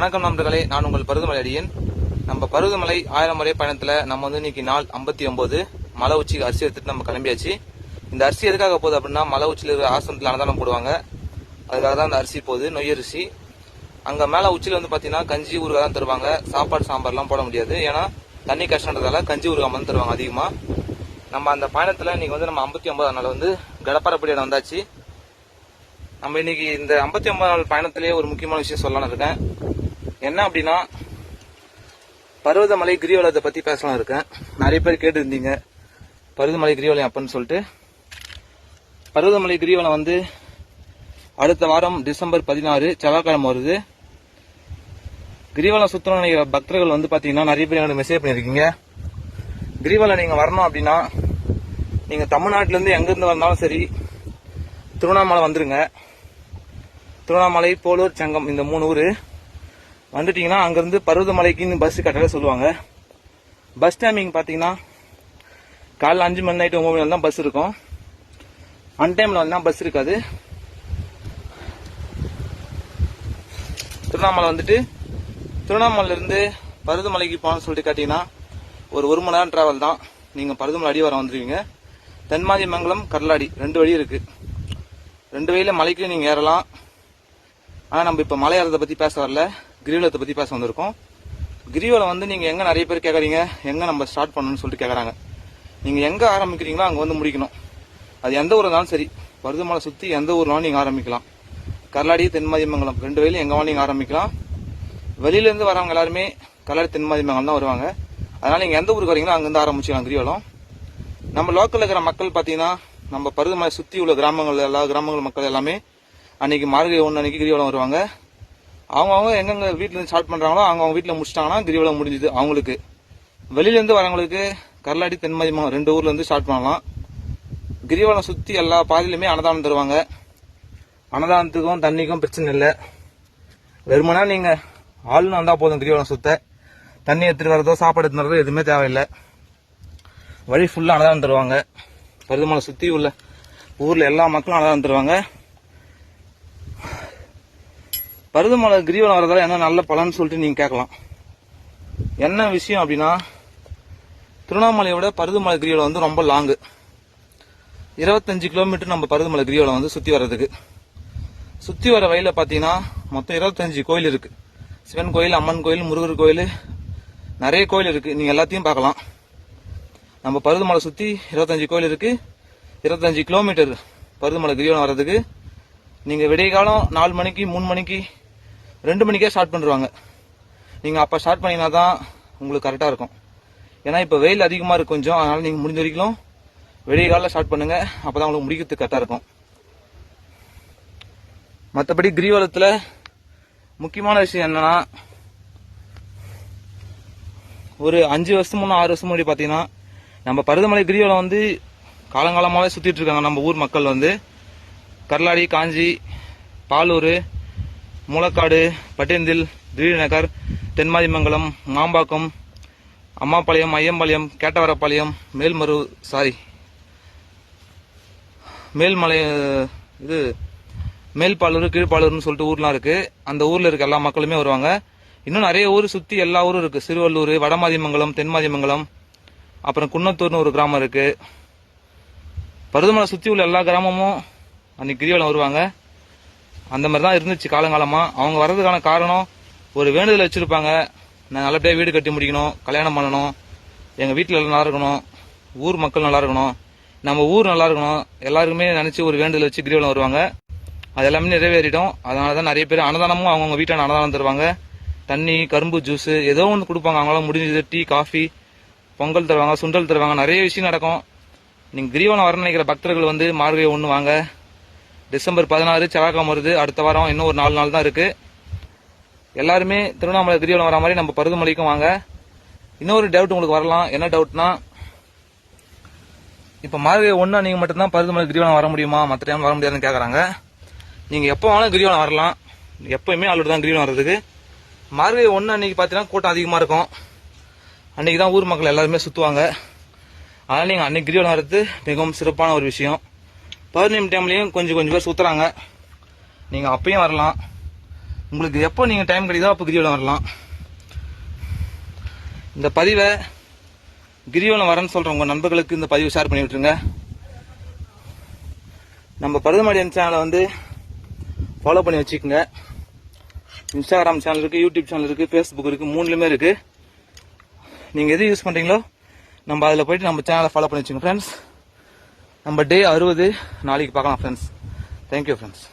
வணக்கம் நண்பர்களே நான் உங்கள் பருவமலை அடியன். நம்ம பருவமலை ஆயிரம் முறை பயணத்துல நம்ம வந்து இன்னைக்கு நாள் ஐம்பத்தி ஒன்பது. மலை உச்சிக்கு அரிசி எடுத்துட்டு நம்ம கிளம்பியாச்சு. இந்த அரிசி எதுக்காக போகுது அப்படின்னா மலை உச்சியில் இருக்கிற ஆசனத்தில் அன்னதானம் போடுவாங்க. அதுக்காக தான் அந்த அரிசி போகுது நொய் அரிசி. அங்க மேல உச்சியில வந்து பாத்தீங்கன்னா கஞ்சி ஊறுகாய் தான் தருவாங்க. சாப்பாடு சாம்பார்லாம் போட முடியாது. ஏன்னா தண்ணி கஷ்டன்றதால கஞ்சி ஊறுகாய் தருவாங்க அதிகமா. நம்ம அந்த பயணத்துல இன்னைக்கு வந்து நம்ம ஐம்பத்தி ஒன்பதாம் நாள் வந்து கடப்பாரப்படி இடம் வந்தாச்சு. நம்ம இன்னைக்கு இந்த ஐம்பத்தி ஒன்பது நாள் பயணத்திலேயே ஒரு முக்கியமான விஷயம் சொல்லலாம்னு இருக்கேன். என்ன அப்படின்னா பருவதமலை கிரிவலத்தை பத்தி பேசலாம் இருக்கேன். நிறைய பேர் கேட்டு இருந்தீங்க பருவதமலை கிரிவலம் அப்பன்னு சொல்லிட்டு. பருவதமலை கிரிவலம் வந்து அடுத்த வாரம் டிசம்பர் பதினாறு செவ்வாய்க்கிழமை வருது. கிரிவலம் சுத்தணும் நினைக்கிற பக்தர்கள் வந்து பாத்தீங்கன்னா நிறைய பேர் எனக்கு மெசேஜ் பண்ணியிருக்கீங்க. கிரிவலம் நீங்க வரணும் அப்படின்னா நீங்க தமிழ்நாட்டுல இருந்து எங்க இருந்து வந்தாலும் சரி திருவண்ணாமலை வந்துருங்க. திருவண்ணாமலை போலூர் சங்கம் இந்த மூணு ஊர். வந்துட்டிங்கன்னா அங்கேருந்து பருவதமலைக்குன்னு பஸ் கட்டளை சொல்லுவாங்க. பஸ் டைமிங் பார்த்தீங்கன்னா காலைல அஞ்சு மணி நைட்டு ஒம்பது மணி தான் பஸ் இருக்கும் அன் டைமில் வந்தால் பஸ் இருக்காது. திருவண்ணாமலை வந்துட்டு திருவண்ணாமலையிலேருந்து பருவதமலைக்கு போகணும்னு சொல்லிட்டு கேட்டிங்கன்னா ஒரு ஒரு மணி நேரம் ட்ராவல் தான். நீங்கள் பருவதமலை அடி வந்துருவீங்க. தென்மாதி மங்கலம் கர்லாடி ரெண்டு வழி இருக்குது ரெண்டு வழியில மலைக்கு நீங்கள் ஏறலாம். ஆனால் நம்ம இப்போ மலை ஏறதை பற்றி பேச வரல. கிரிவலத்தை பற்றி பேச வந்திருக்கோம். கிரிவலம் வந்து நீங்கள் எங்கே நிறைய பேர் கேட்குறீங்க எங்கே நம்ம ஸ்டார்ட் பண்ணணும்னு சொல்லிட்டு கேட்குறாங்க நீங்கள் எங்கே ஆரம்பிக்கிறீங்களோ அங்கே வந்து முடிக்கணும். அது எந்த ஊர் இருந்தாலும் சரி. பருதுமலை சுற்றி எந்த ஊர்னாலும் நீங்கள் ஆரம்பிக்கலாம். கர்லாடி தென்மதிமங்கலம் ரெண்டு வயலும் எங்கே வேணாலும் நீங்கள் ஆரம்பிக்கலாம். வெளியிலேருந்து வரவங்க எல்லாருமே கர்லாடி தென்மதிமங்கலம் தான் வருவாங்க. அதனால் நீங்கள் எந்த ஊருக்கு வரீங்களோ அங்கேருந்து ஆரம்பிச்சிக்கலாம் கிரிவலம். நம்ம லோக்கலில் இருக்கிற மக்கள் பார்த்தீங்கன்னா நம்ம பருவமலை சுற்றி உள்ள கிராமங்கள் எல்லா கிராமங்கள் மக்கள் எல்லாமே அன்னைக்கு மார்கழி ஒன்று அன்னைக்கு கிரிவலம் வருவாங்க. அவங்கவுங்க எங்கெங்க வீட்டில் இருந்து ஸ்டார்ட் பண்ணுறாங்களோ அவங்க வீட்டில் முடிச்சிட்டாங்கன்னா கிரிவலம் முடிஞ்சுது அவங்களுக்கு. வெளியிலேருந்து வரவங்களுக்கு கர்லாடி தென்மதிமம் ரெண்டு ஊர்லேருந்து ஸ்டார்ட் பண்ணலாம். கிரிவலம் சுற்றி எல்லா பாதையிலுமே அன்னதானம் தருவாங்க. அன்னதானத்துக்கும் தண்ணிக்கும் பிரச்சனை இல்லை. வெறுமனா நீங்கள் ஆளுன்னு வந்தால் போதும் கிரிவலம் சுத்த. தண்ணி எடுத்துகிட்டு வரதோ சாப்பாடு எடுத்துன்னு வரதோ எதுவுமே தேவையில்லை. வழி ஃபுல்லாக அன்னதானம் தருவாங்க. பருதமலை சுற்றி உள்ள ஊரில் எல்லா மக்களும் அன்னதானம் தருவாங்க பருதமலை கிரிவலம் வரதால என்ன நல்ல பலன்னு சொல்லிட்டு நீங்கள் கேட்கலாம். என்ன விஷயம் அப்படின்னா திருவண்ணாமலையை விட பருதுமலை கிரிவலம் வந்து ரொம்ப லாங்கு. இருபத்தஞ்சு கிலோமீட்டர் நம்ம பருதுமலை கிரிவலம் வந்து சுற்றி வர்றதுக்கு. சுற்றி வர வழியில் பார்த்தீங்கன்னா மொத்தம் இருபத்தஞ்சு கோயில் இருக்கு. சிவன் கோயில் அம்மன் கோயில் முருகர் கோயில் நிறைய கோயில் இருக்கு. நீங்கள் எல்லாத்தையும் பார்க்கலாம். நம்ம பருவமலை சுற்றி இருபத்தஞ்சு கோயில் இருக்கு. இருபத்தஞ்சு கிலோமீட்டர் பருதமலை கிரிவலம் வர்றதுக்கு. நீங்கள் விடிய காலம் நாலு மணிக்கு மூணு மணிக்கு ரெண்டு மணிக்கே ஸ்டார்ட் பண்ணுவாங்க நீங்கள் அப்போ ஸ்டார்ட் பண்ணிங்கன்னா தான் உங்களுக்கு கரெக்டாக இருக்கும். ஏன்னா இப்போ வெயில் அதிகமாக இருக்கு கொஞ்சம் அதனால் நீங்கள் முடிஞ்ச வரைக்கும் விடிய காலில் ஸ்டார்ட் பண்ணுங்க. அப்போ தான் உங்களுக்கு முடிக்கிறதுக்கு கரெக்டாக இருக்கும். மற்றபடி கிரிவலத்தில் முக்கியமான விஷயம் என்னன்னா ஒரு அஞ்சு வருஷம் ஆறு வருஷம் முன்னாடி பார்த்தீங்கன்னா நம்ம பருதமலை கிரிவலம் வந்து காலங்காலமாகவே சுற்றிட்டு இருக்காங்க நம்ம ஊர் மக்கள் வந்து. கர்லாடி காஞ்சி பாலூர் முளக்காடு பட்டேந்தில் திடீர்நகர் தென்மாதிமங்கலம் மாம்பாக்கம் அம்மாபாளையம் ஐயம்பாளையம் கேட்டவரப்பாளையம் மேல்மரு சாரி மேல்மலை இது மேல்பாலூர் கீழ்பாலூர்னு சொல்லிட்டு ஊர்லாம் இருக்கு. அந்த ஊர்ல இருக்க எல்லா மக்களுமே வருவாங்க. இன்னும் நிறைய ஊர் சுத்தி எல்லா ஊரும் இருக்கு. சிறுவள்ளூர் வடமாதிமங்கலம் தென்மாதிமங்கலம் அப்புறம் குன்னத்தூர்னு ஒரு கிராமம் இருக்கு. பருதமலை சுற்றி உள்ள எல்லா கிராமமும் அன்னைக்கு கிரிவலம் வருவாங்க. அந்த மாதிரி தான் இருந்துச்சு காலங்காலமாக அவங்க வர்றதுக்கான காரணம் ஒரு வேண்டுதல் வச்சுருப்பாங்க. நான் நல்லபடியாக வீடு கட்டி முடிக்கணும் கல்யாணம் பண்ணணும் எங்கள் வீட்டில் நல்லா இருக்கணும் ஊர் மக்கள் நல்லா இருக்கணும். நம்ம ஊர் நல்லா இருக்கணும். எல்லாருக்குமே நினச்சி ஒரு வேண்டுதல் வச்சு கிரிவலம் வருவாங்க. அது எல்லாமே நிறைவேறிடும் அதனால தான் நிறைய பேர் அன்னதானமும் அவங்கவுங்க வீட்டில் அன்னதானம் தருவாங்க. தண்ணி கரும்பு ஜூஸ் ஏதோ ஒன்று கொடுப்பாங்க. அவங்களால முடிஞ்சது டீ காஃபி பொங்கல் தருவாங்க சுண்டல் தருவாங்க நிறைய விஷயம் நடக்கும். நீங்கள் கிரிவலம் வர நினைக்கிற பக்தர்கள் வந்து மார்கழி ஒன்று வாங்க. டிசம்பர் பதினாறு செவ்வாய்க்கிழமை வருது. அடுத்த வாரம் இன்னும் ஒரு நாலு நாள் தான் இருக்குது எல்லாருமே திருவண்ணாமலை கிரிவலம் வர மாதிரி நம்ம பருதுமலைக்கும் வாங்க. இன்னொரு டவுட் உங்களுக்கு வரலாம். என்ன டவுட்னா இப்போ மார்கழி ஒன்றா நீங்கள் மட்டும்தான் பருதுமலை கிரிவலம் வர முடியுமா? மற்ற டைம் வர முடியாதுன்னு கேட்குறாங்க நீங்கள் எப்போ வேணாலும் கிரிவலம் வரலாம். எப்பயுமே ஆளோட தான் கிரிவலம் வர்றதுக்கு. மார்கழி ஒன்று அன்னைக்கு பார்த்தீங்கன்னா கூட்டம் அதிகமாக இருக்கும். அன்றைக்கி தான் ஊர் மக்கள் எல்லாருமே சுற்றுவாங்க அதனால் நீங்கள் அன்றைக்கி கிரிவலம் வர்றது மிகவும் சிறப்பான ஒரு விஷயம். பௌர்ணமி டைம்லேயும் கொஞ்சம் கொஞ்சம் பேர் சுற்றுறாங்க நீங்கள் அப்பயும் வரலாம். உங்களுக்கு எப்போ நீங்கள் டைம் கிடைக்குதோ அப்போ கிரிவலம் வரலாம். இந்த பதிவை கிரிவலம் வரேன்னு சொல்கிற உங்கள் நண்பர்களுக்கு இந்த பதிவை ஷேர் பண்ணி விட்டுருங்க. நம்ம பருதமடியன் சேனலை வந்து ஃபாலோ பண்ணி வச்சுக்கோங்க. இன்ஸ்டாகிராம் சேனல் இருக்குது யூடியூப் சேனல் இருக்குது ஃபேஸ்புக் இருக்குது மூணுலையுமே இருக்குது நீங்கள் எது யூஸ் பண்ணுறீங்களோ நம்ம அதில் போயிட்டு நம்ம சேனலை ஃபாலோ பண்ணி வச்சுக்கோங்க ஃப்ரெண்ட்ஸ் நம்ம டே அறுபது நாளைக்கு பார்க்கலாம் ஃப்ரெண்ட்ஸ் தேங்க்யூ ஃப்ரெண்ட்ஸ்